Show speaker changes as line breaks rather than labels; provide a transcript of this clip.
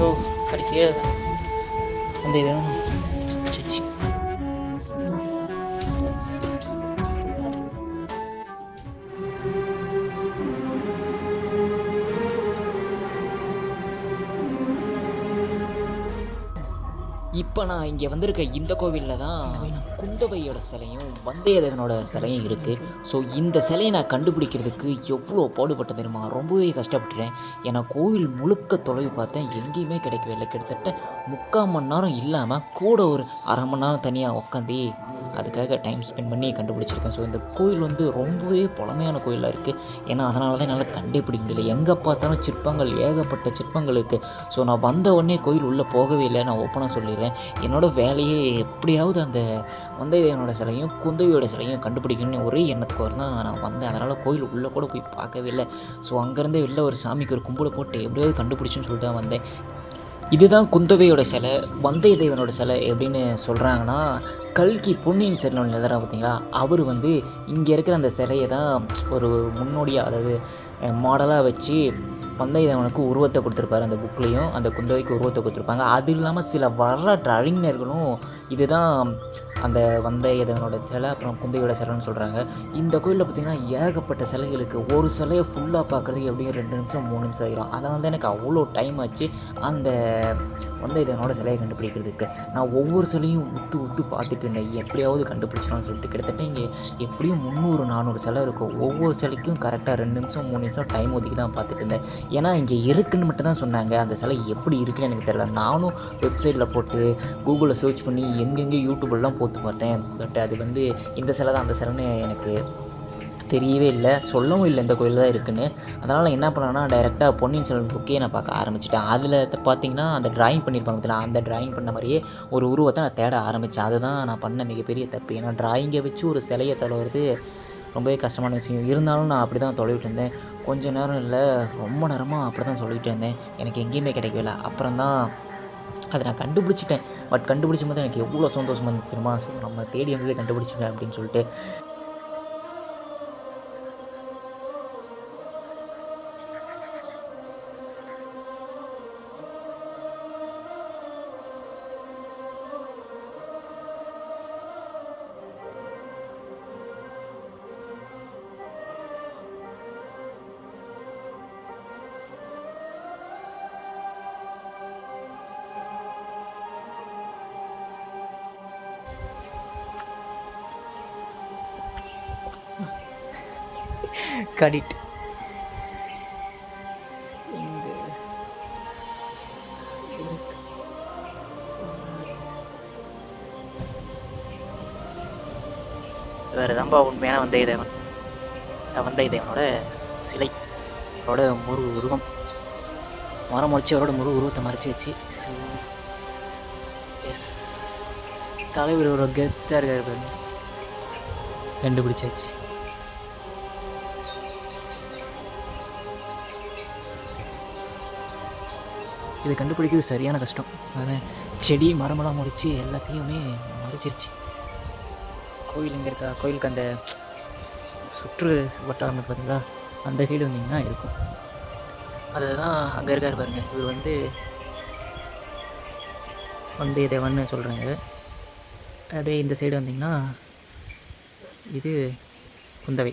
So கடைசியாக அந்த இதுவும் இப்போ நான் இங்கே வந்திருக்க இந்த கோவிலில் தான் குந்தவையோட சிலையும் வந்தயத்தேவனோட சிலையும் இருக்குது ஸோ இந்த சிலையை நான் கண்டுபிடிக்கிறதுக்கு எவ்வளோ பாடுபட்ட தெரியுமா? ரொம்பவே கஷ்டப்பட்டுட்டேன். ஏன்னா கோவில் முழுக்க தொலைவு பார்த்தேன். எங்கேயுமே கிடைக்கவே இல்லை. கிட்டத்தட்ட முக்கால் மணி நேரம் இல்லாமல் கூட ஒரு அரை மணி நேரம் தனியாக உட்காந்து அதுக்காக டைம் ஸ்பெண்ட் பண்ணி கண்டுபிடிச்சிருக்கேன். ஸோ இந்த கோயில் வந்து ரொம்பவே பழமையான கோயிலாக இருக்குது ஏன்னா அதனால தான் என்னால் கண்டுபிடிக்க முடியல. எங்கே பார்த்தாலும் சிற்பங்கள் ஏகப்பட்ட சிற்பங்கள் இருக்குது ஸோ நான் வந்த உடனே கோயில் உள்ளே போகவே இல்லை நான் ஓப்பனாக சொல்லிடுறேன். என்னோடய வேலையே எப்படியாவது அந்த வந்ததேவனோட சிலையும் குந்தவியோட சிலையும் கண்டுபிடிக்கணும்னு ஒரே எண்ணத்துக்கு தான் நான் வந்தேன். அதனால் கோயில் உள்ளே கூட போய் பார்க்கவே இல்லை. ஸோ அங்கேருந்தே வெளில ஒரு சாமிக்கு ஒரு கும்பிட போட்டு எப்படியாவது கண்டுபிடிச்சுன்னு சொல்லிட்டு தான் வந்தேன். இதுதான் குந்தவையோட சிலை வந்தயத்தேவனோட சிலை எப்படின்னு சொல்கிறாங்கன்னா கல்கி பொன்னியின் செல்வன் எழுதுறா பார்த்தீங்களா? அவர் வந்து இங்கே இருக்கிற அந்த சிலையை தான் ஒரு முன்னோடியாக அதாவது மாடலாக வச்சு வந்தயத்தேவனுக்கு உருவத்தை கொடுத்துருப்பாரு அந்த புக்லேயும் அந்த குந்தவைக்கு உருவத்தை கொடுத்துருப்பாங்க. அது இல்லாமல் சில வரலாற்று அறிஞர்களும் இதுதான் அந்த வந்தயத்தேவனோட சிலை அப்புறம் குந்தையோட சிலைன்னு சொல்கிறாங்க இந்த கோயிலில் பார்த்திங்கன்னா ஏகப்பட்ட சிலைகள் இருக்குது ஒரு சிலையை ஃபுல்லாக பார்க்குறதுக்கு எப்படியும் ரெண்டு நிமிஷம் மூணு நிமிஷம் ஆகிரும் அதை வந்து எனக்கு அவ்வளோ டைம் ஆச்சு அந்த வந்தயத்தேவனோட சிலையை கண்டுபிடிக்கிறதுக்கு. நான் ஒவ்வொரு சிலையும் உத்து உத்து பார்த்துட்டு இருந்தேன். எப்படியாவது கண்டுபிடிச்சிடலாம்னு சொல்லிட்டு கிட்டத்தட்ட இங்கே எப்படியும் முந்நூறு நானூறு சிலை இருக்கும் ஒவ்வொரு சிலைக்கும் கரெக்டாக ரெண்டு நிமிஷம் மூணு நிமிஷம் டைம் ஒதுக்கி தான் பார்த்துட்டு இருந்தேன். ஏன்னா இங்கே இருக்குன்னு மட்டும் தான் சொன்னாங்க. அந்த சிலை எப்படி இருக்குன்னு எனக்கு தெரியல. நானும் வெப்சைட்டில் போட்டு கூகுளில் சர்ச் பண்ணி எங்கெங்கே யூடியூப்லாம் போட்டு பார்த்தேன். பட் அது வந்து இந்த சிலை தான். அந்த சிலைன்னு எனக்கு தெரியவே இல்லை. சொல்லவும் இல்லை இந்த கோயில் தான் இருக்குன்னு. அதனால் நான் என்ன பண்ணேன்னா டைரெக்டாக பொன்னியின் செல்வன் புக்கே நான் பார்க்க ஆரம்பிச்சிட்டேன். அதில் பார்த்தீங்கன்னா அந்த டிராயிங் பண்ணியிருப்பாங்க பார்த்தீங்களா அந்த டிராயிங் பண்ண மாதிரியே ஒரு உருவத்தை நான் தேட ஆரம்பித்தேன் அதுதான் நான் பண்ண மிகப்பெரிய தப்பு. ஏன்னா டிராயிங்கை வச்சு ஒரு சிலையை தழுவுறது ரொம்பவே கஷ்டமான விஷயம். இருந்தாலும் நான் அப்படி தான் தொலைவிட்டு இருந்தேன். கொஞ்சம் நேரம் இல்லை ரொம்ப நேரமாக அப்படி தான் சொல்லிகிட்டு இருந்தேன். எனக்கு எங்கேயுமே கிடைக்கல அப்புறம் தான் அதை நான் கண்டுபிடிச்சிட்டேன். பட் கண்டுபிடிச்சும் போது எனக்கு எவ்வளோ சந்தோஷமாக இருந்துச்சு தெரியுமா? ஸோ நம்ம தேடி எங்கே கண்டுபிடிச்சிட்டேன் அப்படின்னு சொல்லிட்டு கடிட் வேறு தான்பா உண்மையான வந்தயத்தேவன் வந்தயத்தேவனோட சிலை. அவரோட முரு உருவம். மரம் முடிச்சு அவரோட முரு உருவத்தை மறைச்சி வச்சு. ஸோ எஸ் தலைவர் ஒரு கெத்தாக இருக்கார் பாருங்க. கண்டுபிடிச்சாச்சு. இதை கண்டுபிடிக்கிறது சரியான கஷ்டம். அதனால் செடி மரமெல்லாம் முடிச்சு எல்லாத்தையுமே மறைச்சிருச்சு. கோயில் எங்கே இருக்கா? கோயிலுக்கு அந்த சுற்று வட்டாரம் பார்த்தீங்களா அந்த சைடு வந்தீங்கன்னா இருக்கும். அதுதான் அங்கே இருக்கார் பாருங்கள் இவர் வந்து வந்து இதை வந்து சொல்கிறாங்க அப்படியே இந்த சைடு வந்தீங்கன்னா இது குந்தவை.